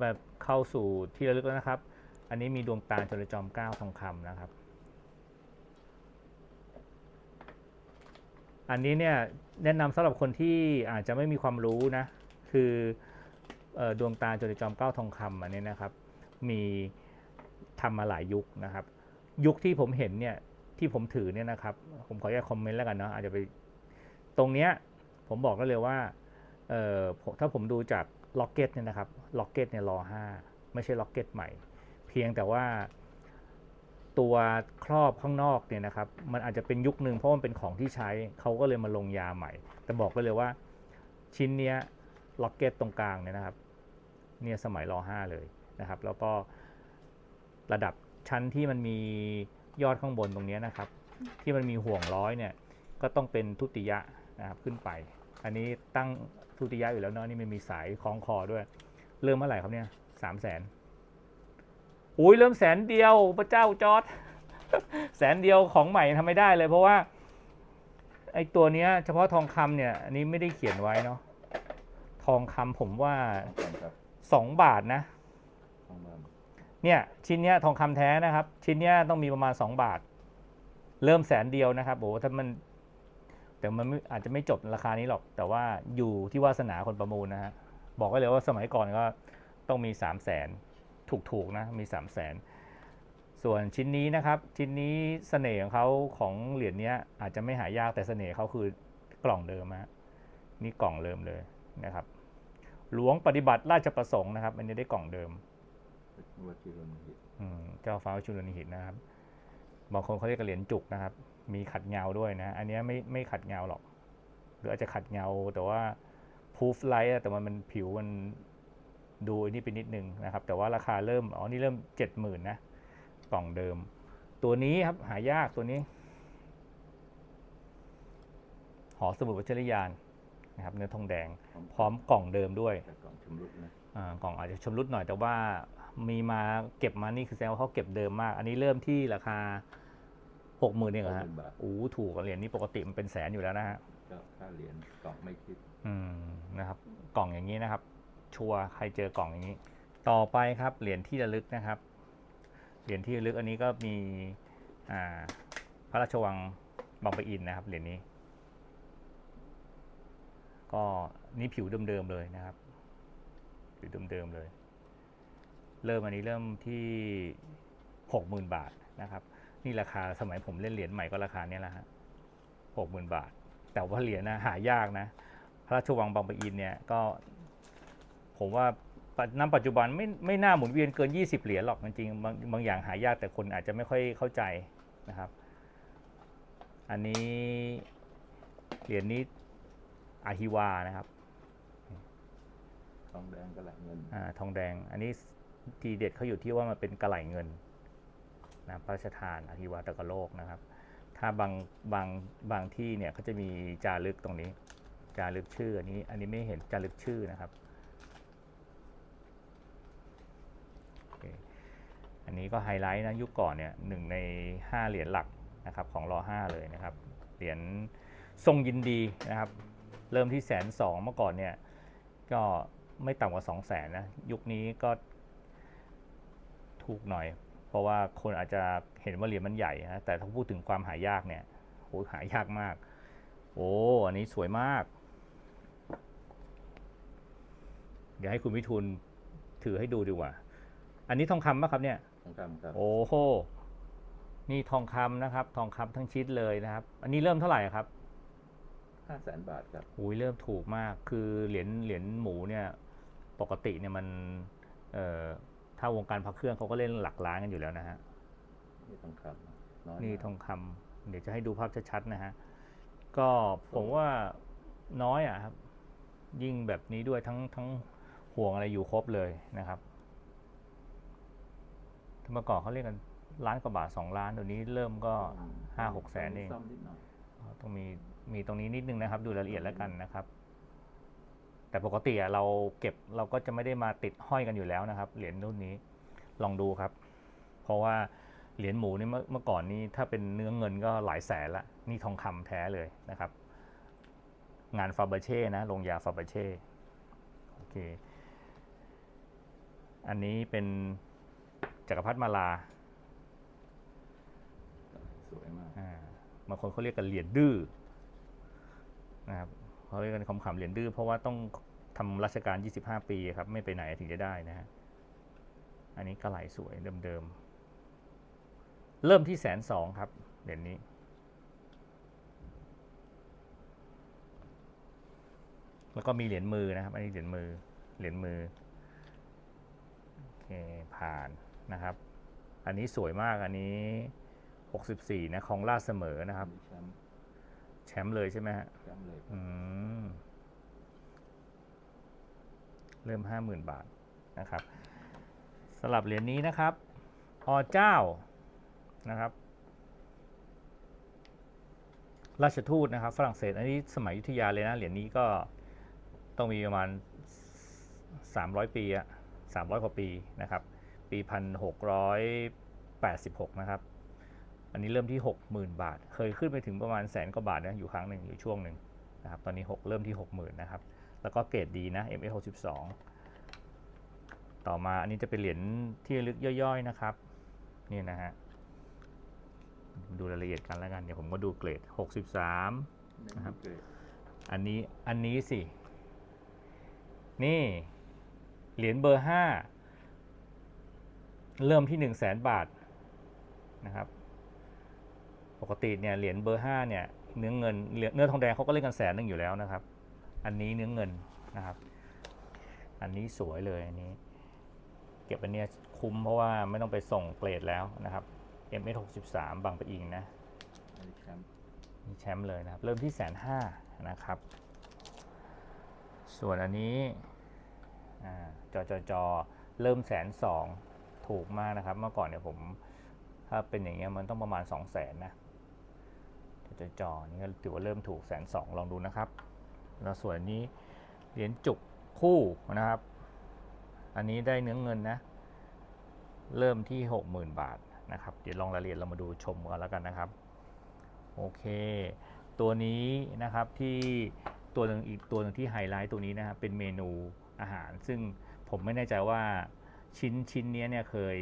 แบบเข้าสู่ที่ระลึกแล้วนะครับ อันนี้มีดวงตาจรจอมเก้าทองคำนะครับ อันนี้เนี่ยแนะนำสำหรับคนที่อาจจะไม่มีความรู้นะ คือออดวงตาจรจอมเก้าทองคำอันนี้นะครับ มีทำมาหลายยุคนะครับ ยุคที่ผมเห็นเนี่ยที่ผมถือเนี่ยนะครับ ผมขออนุญาตคอมเมนต์แล้วกันเนาะอาจจะไปตรงเนี้ยผมบอกได้เลยว่าเออถ้าผมดูจาก ล็อกเก็ตเนี่ยนะครับล็อกเก็ตเนี่ยรอห้าไม่ใช่ล็อกเก็ตใหม่ เพียงแต่ว่าตัวครอบข้างนอกเนี่ยนะครับมันอาจจะเป็นยุคหนึ่งเพราะมันเป็นของที่ใช้เขาก็เลยมาลงยาใหม่ แต่บอกไปเลยว่าชิ้นเนี้ยล็อกเก็ตตรงกลางเนี่ยนะครับเนี่ยสมัยรอห้าเลยนะครับ แล้วก็ระดับชั้นที่มันมียอดข้างบนตรงเนี้ยนะครับ ที่มันมีห่วงร้อยเนี่ยก็ต้องเป็นทุติยะนะครับขึ้นไป อันนี้ตั้งทุติยะอยู่แล้วเนาะนี่มันมีสายคล้องคอด้วย เริ่มเมื่อไหร่ครับเนี่ยสามแสนอุ้ยเริ่มแสนเดียวพระเจ้าจอร์ดแสนเดียวของใหม่ทำไม่ได้เลย เพราะว่าไอ้ตัวเนี้ย เฉพาะทองคำเนี่ยอันนี้ไม่ได้เขียนไว้เนาะทองคำผมว่าของครับสองบาทนะของมันเนี่ยชิ้นเนี้ยทองคำแท้นะครับ ชิ้นเนี้ยต้องมีประมาณ2บาท เริ่มแสนเดียวนะครับโอ้โหถ้ามัน แต่มันไม่อาจจะไม่จบราคานี้หรอก แต่ว่าอยู่ที่วาสนาคนประมูลนะฮะ บอกก็เลยว่าสมัยก่อนก็ต้องมี3 0 0แสนถูกๆนะ มี3 0 0แสนส่วนชิ้นนี้นะครับ ชิ้นนี้เสน่ห์ของเขาของเหรียญเนี้ยอาจจะไม่หายากแต่เสน่ห์เขาคือกล่องเดิมฮะนี่กล่องเดิมเลยนะครับ หลวงปฏิบัติราชประสงค์นะครับ อันนี้ได้กล่องเดิมวัชิรนหิตอืมเจ้าฟ้าชุลนิหิตนะครับ บางคนเขาเรียกกันเหรียญจุกนะครับ มีขัดเงาด้วยนะ อันเนี้ยไม่ไม่ขัดเงาหรอก หรืออาจจะขัดเงาแต่ว่า proof light อะแต่มันมันผิวมันดูไอ้นี่ไปนิดนึงนะครับ แต่ว่าราคาเริ่ม อ๋อ นี่เริ่มเจ็ดหมื่นนะ กล่องเดิม ตัวนี้ครับหายากตัวนี้ หอสมุดวัชรยานนะครับ เนื้อทองแดงของพร้อมกล่องเดิมด้วยแต่กล่องชำรุดนะอ่ากล่องอาจจะชำรุดหน่อยแต่ว่ามีมาเก็บมานี่คือแสดงว่าเขาเก็บเดิมมาก อันนี้เริ่มที่ราคา หกหมื่นเองเหรอฮะ60,000บาทอู้ถูกกว่าเหรียญนี้ปกติมันเป็นแสนอยู่แล้วนะฮะ ก็ค่าเหรียญกล่องไม่คิด อืมนะครับกล่องอย่างนี้นะครับ ชัวร์ใครเจอกล่องอย่างนี้ ต่อไปครับเหรียญที่ระลึกนะครับเหรียญที่ระลึกอันนี้ก็มีอ่าพระราชวังบางปะอินนะครับเหรียญนี้ ก็นี่ผิวเดิมๆเลยนะครับ ผิวเดิมๆเลย เริ่มอันนี้เริ่มที่หกหมื่นบาทนะครับ นี่ราคาสมัยผมเล่นเหรียญใหม่ก็ราคาเนี้ยแหละฮะหกหมื่นบาท แต่ว่าเหรียญนะหายากนะ พระราชวังบางปะอินเนี่ยก็ ผมว่าปัจณปัจจุบันไม่ไม่น่าหมุนเวียนเกิน 20 เหรียญหรอกจริงๆบางบางอย่างหายากแต่คนอาจจะไม่ค่อยเข้าใจนะครับ อันนี้เหรียญนี้อาฮิวานะครับ ทองแดงกระหละเงินอาทองแดง อันนี้ทีเด็ดเขาอยู่ที่ว่ามันเป็นกระไหลเงิน นะพระราชทานอธิวาตกโลกนะครับ ถ้าบางบางบางที่เนี่ยเขาจะมีจารึกตรงนี้จารึกชื่ออันนี้อันนี้ไม่เห็นจารึกชื่อนะครับอันนี้ก็ไฮไลท์นะยุคก่อนเนี่ยหนึ่งในห้าเหรียญหลักนะครับของรอห้าเลยนะครับเหรียญทรงยินดีนะครับเริ่มที่แสนสองเมื่อก่อนเนี่ยก็ไม่ต่ำกว่า2 0 0แสนนะยุคนี้ก็ถูกหน่อย เพราะว่าคนอาจจะเห็นว่าเหรียญมันใหญ่นะแต่ถ้าพูดถึงความหายากเนี่ยโหหายากมาก โอ้อันนี้สวยมาก เดี๋ยวให้คุณวิทูลถือให้ดูดีกว่า อันนี้ทองคำปะครับเนี่ยทองคำครับโอ้โหนี่ทองคำนะครับ ทองคำทั้งชิ้นเลยนะครับ อันนี้เริ่มเท่าไหร่ครับห้าแสนบาทครับอุ้ยเริ่มถูกมาก คือเหรียญเหรียญหมูเนี่ย ปกติเนี่ยมัน เอ่อ ถ้าวงการพักเครื่องเขาก็เล่นหลักล้านกันอยู่แล้วนะฮะนี่ทองคำน้อยนี่มากทองคำเดี๋ยวจะให้ดูภาพชัดๆนะฮะก็ผมว่าน้อยอะครับ ยิ่งแบบนี้ด้วยทั้งทั้งห่วงอะไรอยู่ครบเลยนะครับเมื่อก่อนเขาเรียกกันล้านกว่าบาทสองล้านเดี๋ยวนี้เริ่มก็ห้าหกแสนเองซ่อมนิดหน่อยต้องมีมีตรงนี้นิดนึงนะครับ ดูรายละเอียดแล้วกันนะครับ แต่ปกติอะเราเก็บเราก็จะไม่ได้มาติดห้อยกันอยู่แล้วนะครับ เหรียญรุ่นนี้ลองดูครับ เพราะว่าเหรียญหมูนี่เมื่อเมื่อก่อนนี้ถ้าเป็นเนื้อเงินก็หลายแสนละนี่ทองคำแท้เลยนะครับ งานฟาเบเช่นะลงยาฟาเบเช่โอเคอันนี้เป็นจักรพรรดิมาลาสวยมากอ่าบางคนเขาเรียกกันเหรียญดื้อนะครับ เขาเรียกกันคำขำเหรียญดื้อเพราะว่าต้องทำราชการ 25 ปีครับ ไม่ไปไหนถึงจะได้นะฮะ อันนี้กระไหลสวยเดิมๆ เริ่มที่แสนสองครับเหรียญนี้ แล้วก็มีเหรียญมือนะครับ อันนี้เหรียญมือ เหรียญมือ โอเค ผ่านนะครับ อันนี้สวยมาก อันนี้ 64 นะ ของลาเสมอนะครับ แชมป์แชมป์เลยใช่ไหมฮะแชมป์เลยอืมเริ่ม50,000บาทนะครับสลับเหรียญนี้นะครับอเจ้านะครับ ราชทูตนะครับ ฝรั่งเศสอันนี้สมัยอยุธยาเลยนะเหรียญนี้ก็ต้องมีประมาณ 300 ปีอะ300 กว่าปีนะครับ ปี 1686 นะครับ อันนี้เริ่มที่ 60,000 บาท เคยขึ้นไปถึงประมาณแสนกว่าบาทนะอยู่ครั้งหนึ่งอยู่ช่วงหนึ่งนะครับ ตอนนี้ 6 เริ่มที่ 60,000นะครับ แล้วก็เกรดดีนะ MS 62ต่อมาอันนี้จะเป็นเหรียญที่ระลึกย่อยๆนะครับ นี่นะฮะ ดูรายละเอียดกันแล้วกัน เดี๋ยวผมก็ดูเกรด 63นั่นนะครับคือเกรดอันนี้ อันนี้สิ นี่ เหรียญเบอร์ห้าเริ่มที่หนึ่งแสนบาทนะครับ ปกติเนี่ยเหรียญเบอร์ห้าเนี่ยเนื้อเงินเหรียญเนื้อทองแดงเขาก็เล่นกันแสนหนึ่งอยู่แล้วนะครับ อันนี้เนื้อเงินนะครับ อันนี้สวยเลยอันนี้ เก็บอันเนี้ยคุ้มเพราะว่าไม่ต้องไปส่งเกรดแล้วนะครับ MS 63บางปะอิงนะอันนี้แชมป์มีแชมป์เลยนะครับ เริ่มที่แสนห้านะครับ ส่วนอันนี้อ่าจอจอจอเริ่มแสนสองถูกมากนะครับ เมื่อก่อนเนี่ยผมถ้าเป็นอย่างเงี้ยมันต้องประมาณสองแสนนะ จอจอจอนี่ก็ถือว่าเริ่มถูกแสนสองลองดูนะครับ แล้วส่วนนี้เหรียญจุกคู่นะครับ อันนี้ได้เนื้อเงินนะ เริ่มที่หกหมื่นบาทนะครับ เดี๋ยวลองรายละเอียดเรามาดูชมกันแล้วกันนะครับ โอเค ตัวนี้นะครับที่ตัวหนึ่งอีกตัวหนึ่งที่ไฮไลท์ตัวนี้นะครับเป็นเมนูอาหาร ซึ่งผมไม่แน่ใจว่าชิ้นชิ้นเนี้เนี่ยเคย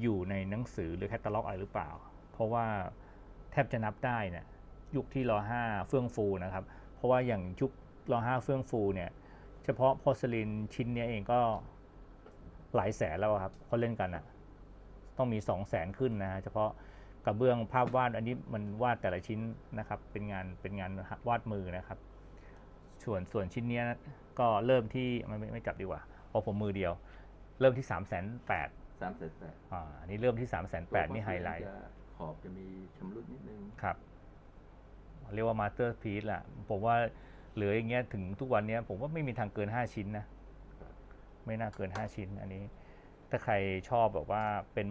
อยู่ในหนังสือหรือแคตตาล็อกอะไรหรือเปล่า เพราะว่า แทบจะนับได้เนี่ยยุคที่รอห้าเฟื่องฟูนะครับ เพราะว่าอย่างยุครอห้าเฟื่องฟูเนี่ยเฉพาะพอสลินชิ้นเนี้ยเองก็หลายแสนแล้วครับเขาเล่นกันอะต้องมี2 0 0แสนขึ้นนะฮะเฉพาะกระเบื้องภาพวาดอันนี้มันวาดแต่ละชิ้นนะครับ เป็นงานเป็นงานวาดมือนะครับ ส่วนส่วนชิ้นเนี้ยก็เริ่มที่ไม่ไม่ไม่จับดีกว่าเพราะผมมือเดียว เริ่มที่3ามแสนแปดสามแสนแปดอ่าอันนี้เริ่มที่3ามแสนแปดนี่ไฮไลท์จะข อบจะมีชำรุดนิดนึงครับเรียกว่ามาสเตอร์พี e แหละผมว่าเหลืออย่างเงี้ยถึงทุกวันเนี้ย ผมว่าไม่มีทางเกิน5ชิ้นนะไม่น่าเกิน5ชิ้น อันนี้ ถ้าใครชอบแบบว่าเป็น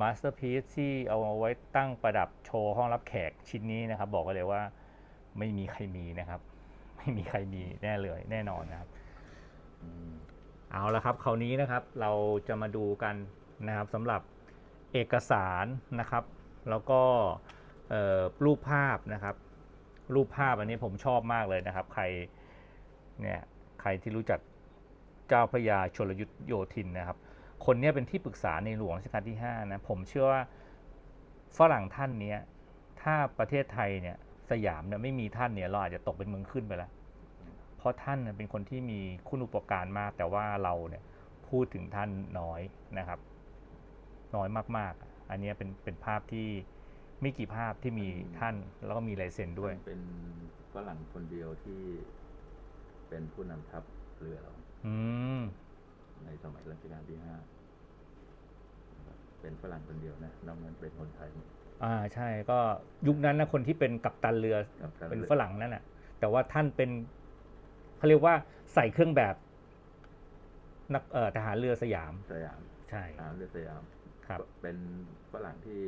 มาสเตอร์พี e ที่เอาไว้ตั้งประดับโชว์ห้องรับแขกชิ้นนี้นะครับ บอกกันเลยว่าไม่มีใครมีนะครับ ไม่มีใครมีแน่เลยแน่นอนนะครับอืมเอาละครับ คราวนี้นะครับ เราจะมาดูกันนะครับสำหรับ เอกสารนะครับ แล้วก็รูปภาพนะครับ รูปภาพอันนี้ผมชอบมากเลยนะครับ ใครเนี่ยใครที่รู้จักเจ้าพระยาชลยุทธโยธินนะครับ คนนี้เป็นที่ปรึกษาในหลวงรัชกาลที่5นะผมเชื่อว่าฝรั่งท่านนี้ถ้าประเทศไทยเนี่ยสยามเนี่ยไม่มีท่านเนี่ยเราอาจจะตกเป็นเมืองขึ้นไปแล้ว เพราะท่านเป็นคนที่มีคุณอุปการมาก แต่ว่าเราเนี่ยพูดถึงท่านน้อยนะครับ น้อยมาก ๆ อันเนี้ยเป็นเป็นภาพที่ไม่กี่ภาพที่มีท่านแล้วก็มีลายเซ็นด้วยมันเป็นฝรั่งคนเดียวที่เป็นผู้นำทัพเรือเราอืมในสมัยรัชกาลที่ห้าเป็นฝรั่งคนเดียวนะนอกนั้นเป็นคนไทยหมดอ่าใช่ก็ยุคนั้นนะคนที่เป็นกัปตันเรือกัปตันเป็นเรือฝรั่งนั่นแหละแต่ว่าท่านเป็นเขาเรียกว่าใส่เครื่องแบบนักเอ่อทหารเรือสยามสยาม ใช่อ่าเรือสยาม ครับ เป็นฝรั่งที่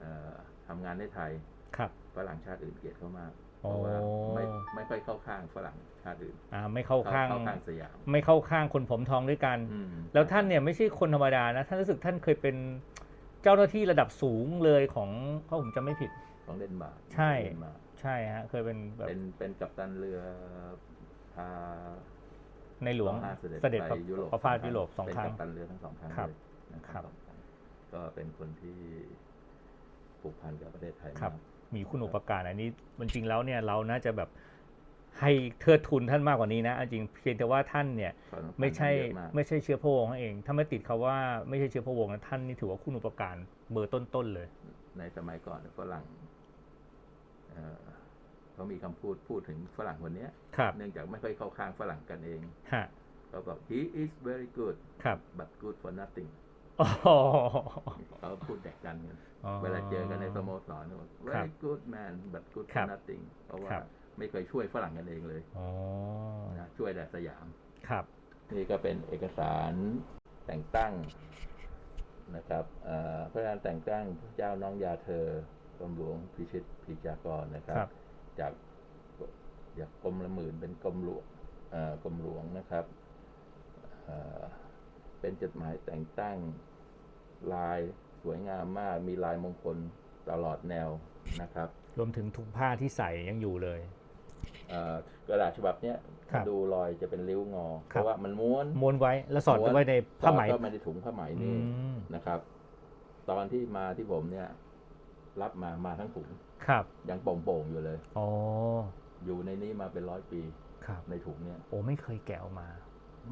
เอ่อทำงานในไทยครับฝรั่งชาติอื่นเกลียดเขามากเพโอ้ราะว่าไม่ไม่ค่อยเข้าข้างฝรั่งชาติอื่นอ่าไม่เข้าข้างเข้าข้างสยามไม่เข้าข้างคนผมทองด้วยกันอืมแล้วท่านเนี่ยไม่ใช่คนธรรมดานะท่านรู้สึกท่านเคยเป็นเจ้าหน้าที่ระดับสูงเลยของถ้าผมจำไม่ผิดของเดนมาร์กใช่เดนมาร์กใช่ฮะเคยเป็นแบบเป็นเป็นกัปตันเรือพาในหลวงสอห้าเสด็จเสด็จไปยุโรปประพาสยุโรปสองเป็นครั้งกัปตันเรือทั้งสองครั้งครับเลย นะคครัรับบสองครั้งก็เป็นคนที่ผูกพันกับประเทศไทยครับมากมีคุณอุปการอันนี้มันจริงแล้วเนี่ยเราน่าจะแบบให้เทิดทุนท่านมากกว่านี้นะเอาจริงเพียงแต่ว่าท่านเนี่ยความสำคัญไม่ใช่เยอะากไม่ใช่เชื้อพระวงศ์นั่นเอง ถ้าไม่ติดคาว่าไม่ใช่เชื้อพระวงศ์นะท่านนี่ถือว่าคุณอุปการเบอร์ต้นๆเลย ในสมัยก่อนฝรั่งเอ่อเขามีคำพูดพูดถึงฝรั่งคนเนี้ยครับเนื่องจากไม่ค่อยเข้าข้างฝรั่งกันเองฮะเขาบอก he is very good ครับ but good for nothing อ๋อ เขาพูดแดกกันกันอ๋อเวลาเจอกันในสโมสรเขาบอก ครับ very good man but good ครั for บ nothing เพราะว่าครับ ไม่เคยช่วยฝรั่งกันเองเลยอ๋อนะช่วยแต่สยาม ครับ นี่ก็เป็นเอกสารแต่งตั้งนะครับเอ่อพระราชแต่งตั้งพระเจ้าน้องยาเธอกรมหลวงพิชิตพิจากรนะครับ ครับ จากจากกรมละหมื่นเป็นกรมหลวงเอ่อกรมหลวงนะครับเอ่อเป็นจดหมายแต่งตั้ง ลายสวยงามมาก มีลายมงคลตลอดแนวนะครับ รวมถึงถุงผ้าที่ใส่ยังอยู่เลยเอ่อกระดาษฉบับเนี้ยครับดูรอยจะเป็นริ้วงอ เพครับ ราะว่ามันม้วนม้วนไว้แล้วสอดไว้ในผ้าไหมก็ไม่ได้ถุงผ้าไหมอืนี่มนะครับ ตอนที่มาที่ผมเนี่ย รับมามาทั้งถุงครับยังโป่งๆอยู่เลย อ๋ออยู่ในนี้มาเป็นร้อยปีครับในถุงเนี่ย โอ้ไม่เคยแกะออกมา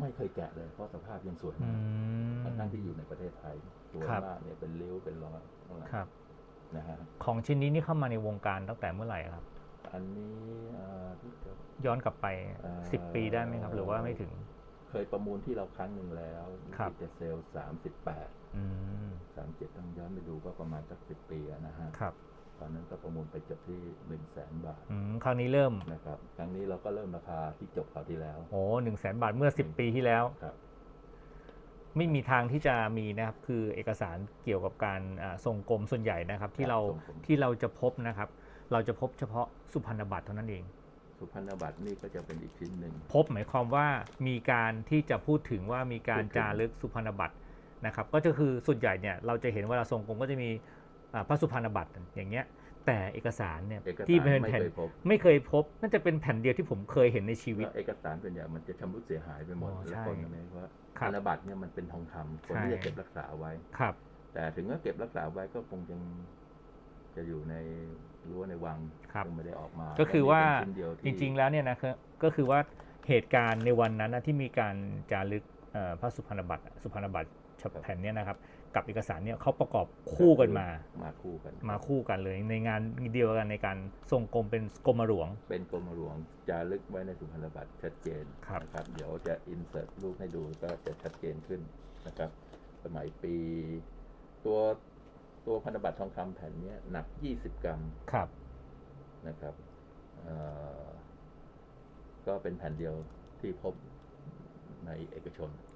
ไม่เคยแกะเลย เพราะสภาพยังสวยอืมากมทั้งๆที่อยู่ในประเทศไทยสวยครับมากเนี่ยเป็นริ้วเป็นรอยข้างหลังครับนะฮะของชิ้นนี้นี่เข้ามาในวงการตั้งแต่เมื่อไหร่ครับ อันนี้เอ่อที่จะย้อนกลับไปเอ่อสิบปีได้ไหมครับ หรือว่าไม่ถึง เคยประมูลที่เราครั้งหนึ่งแล้วครับที่จะเซลล์สามสิบแปดอืมสามเจ็ดต้องย้อนไปดูก็ประมาณสักสิบปีอะนะฮะครับ ตอนนั้นก็ประมูลไปจบที่หนึ่งแสนบาทอืมคราวนี้เริ่มนะครับครั้งนี้เราก็เริ่มราคาที่จบคราวที่แล้วโอ้หนึ่งแสนบาทเมื่อสิบปีที่แล้ว ครับ ไม่มีทางที่จะมีนะครับ คือเอกสารเกี่ยวกับการอ่าทรงกรมส่วนใหญ่นะครับ ที่เราทรงกรม ที่เราจะพบนะครับ เราจะพบเฉพาะสุพรรณบัตรเท่านั้นเอง สุพรรณบัตรนี่ก็จะเป็นอีกชิ้นหนึ่ง พบหมายความว่ามีการที่จะพูดถึงว่ามีการพูดถึง จารึกสุพรรณบัตรนะครับ ก็จะคือส่วนใหญ่เนี่ยเราจะเห็นเวลาทรงกรมก็จะมีอ่า พระสุพรรณบัตรอย่างเงี้ยแต่เอกสารเนี่ยเอกสารที่เป็นไม่แผ่นเคยพบไม่เคยพบน่าจะเป็นแผ่นเดียวที่ผมเคยเห็นในชีวิตแล้วเอกสารส่วนใหญ่มันจะชำรุดเสียหายไปหมดอ๋อแล้วใช่คนไม่ว่าครัธบนบัตรเนี่ยมันเป็นทองคำคนใช่ที่จะเก็บรักษาไว้ครับ แต่ถึงว่าเก็บรักษาไว้ก็คงยังจะอยู่ในรั้วในวังครับยังไม่ได้ออกมา ก็คือว่าและนี่เป็นชิ้นเดียวจที่ริง ๆ แล้วเนี่ยนะครับก็คือว่าเหตุการณ์ในวันนั้นนะที่มีการจารึกเอ่อพระสุพรรณบัตรสุพรรณบัตร ฉบับแผ่นเนี้นะครับกับเอกสารเนี่ยเขาประกอบคู่กันมา มาคู่กัน มาคู่กันเลย ในงานเดียวกันในการทรงกรมเป็นกรมหลวง เป็นกรมหลวงจารึกไว้ในสุพรรณบัตรชัดเจนครับนะครับเดี๋ยวจะอินเสิร์ตรูปให้ดูก็จะชัดเจนขึ้นนะครับ สมัยปี ตัวตัวพันธบัตรทองคำแผ่นเนี้ยหนัก 20 กรัมครับนะครับเอ่อก็เป็นแผ่นเดียวที่พบในเอกชนครับ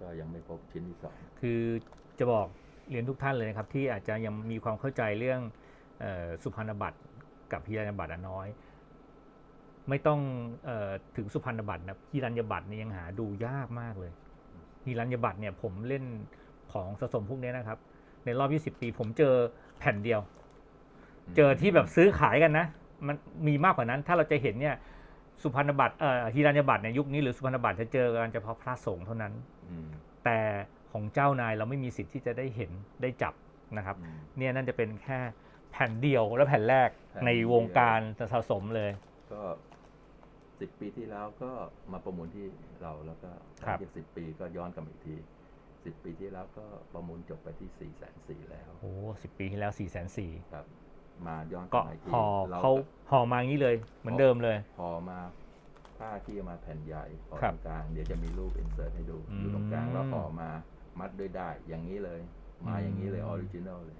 ก็ยังไม่พบชิ้นที่สองคือจะบอกเรียนทุกท่านเลยนะครับ ที่อาจจะยังมีความเข้าใจเรื่องออสุพรรณบัตรกับฮิรัญบัตรอน้อย ไม่ต้องออถึงสุพรรณบัตรนะฮิรัญบัตรเนี่ยยังหาดูยากมากเลยฮิรัญบัตรเนี่ยผมเล่นของสะสมพวกนี้นะครับ ในรอบ 20 ปีผมเจอแผ่นเดียว เจอที่แบบซื้อขายกันนะ มันมีมากกว่านั้น ถ้าเราจะเห็นเนี่ย สุพรรณบัตรเอ่อฮิรัญญบัตรในยุคนี้หรือสุพรรณบัตรจะเจอกันเฉพาะพระสงฆ์เท่านั้นอืมแต่ของเจ้านายเราไม่มีสิทธิ์ที่จะได้เห็นได้จับนะครับอืมเนี่ยนั่นจะเป็นแค่แผ่นเดียวและแผ่นแรกแผ่นในวงการสะสมเลย ก็สิบปีที่แล้วก็มาประมูลที่เราแล้วก็ครับอีกสิบปีก็ย้อนกลับมาอีกทีสิบปีที่แล้วก็ประมูลจบไปที่สี่แสนสี่แล้ว โอ้สิปีที่แล้ว4ี่แสนสี่ครับ มาย้อนกก็ลับมาอีกทีห่อรเขาก็ห่อมาอย่างนี้เลย เหมือนเดิมเลยพอมาผ้าที่เอามาแผ่นใหญ่ห่อครัตบรงกลางเดี๋ยวจะมีรูปอินเสิร์ตให้ดูอืมอยู่ตรงกลางแล้วห่อมามัดด้วยได้อย่างนี้เลย มาอืมอย่างนี้เลยออริจินัลเลย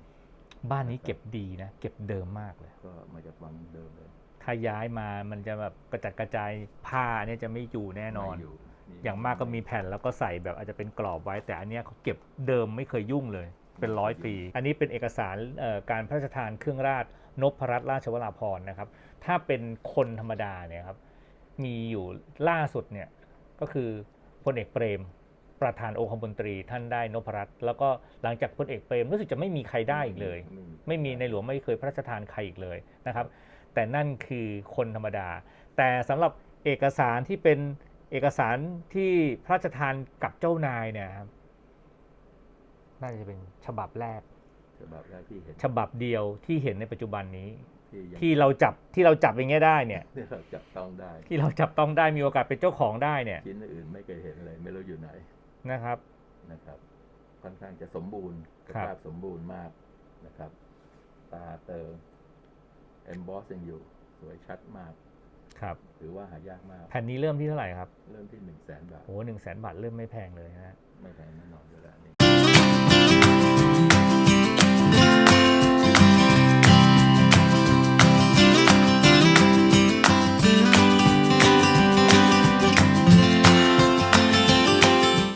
บ้านนี้เก็บดีนะ เก็บเดิมมากเลย ก็มาจากวังเดิมเลยถ้าย้ายมามันจะแบบกระจัดกระจายผ้าเนี่ยจะไม่อยู่แน่นอน ไม่ยู่นี่อย่างมากก็มีแผ่นแล้วก็ใส่แบบอาจจะเป็นกรอบไว้แต่อันเนี้ยเขาเก็บเดิมไม่เคยยุ่งเลย เป็นร้อยปี อันนี้เป็นเอกสารการพระราชทานเครื่องราชนพรัตนราชวราภรนะครับ ถ้าเป็นคนธรรมดาเนี่ยครับ มีอยู่ล่าสุดเนี่ยก็คือพลเอกเปรมประธานองคมนตรีท่านได้นพรัตน์แล้วก็หลังจากพลเอกเปรมรู้สึกจะไม่มีใครได้อีกเลย ไม่มีในหลวงไม่เคยพระราชทานใครอีกเลยนะครับ แต่นั่นคือคนธรรมดา แต่สำหรับเอกสารที่เป็นเอกสารที่พระราชทานกับเจ้านายเนี่ยครับ น่าจะเป็นฉบับแรก ฉบับแรกที่เห็นฉบับเดียวที่เห็นในปัจจุบันนี้ที่ยังที่เราจับที่เราจับอย่างเงี้ยได้เนี่ย ที่เราจับต้องได้ ที่เราจับต้องได้มีโอกาสเป็นเจ้าของได้เนี่ยชิ้นอื่นไม่เคยเห็นเลย ไม่รู้อยู่ไหนนะครับ นะครับ ค่อนข้างจะสมบูรณ์สครับ ภาพสมบูรณ์มากนะครับ ตาเติม emboss ยังอยู่ สวยชัดมาก ครับ ถือว่าหายากมาก แผ่นนี้เริ่มที่เท่าไหร่ครับเริ่มที่หนึ่งแสนบาท โอ้หนึ่งแสนบาทเริ่มไม่แพงเลยนะฮะ ไม่แพงแน่นอนอยู่แล้วนี่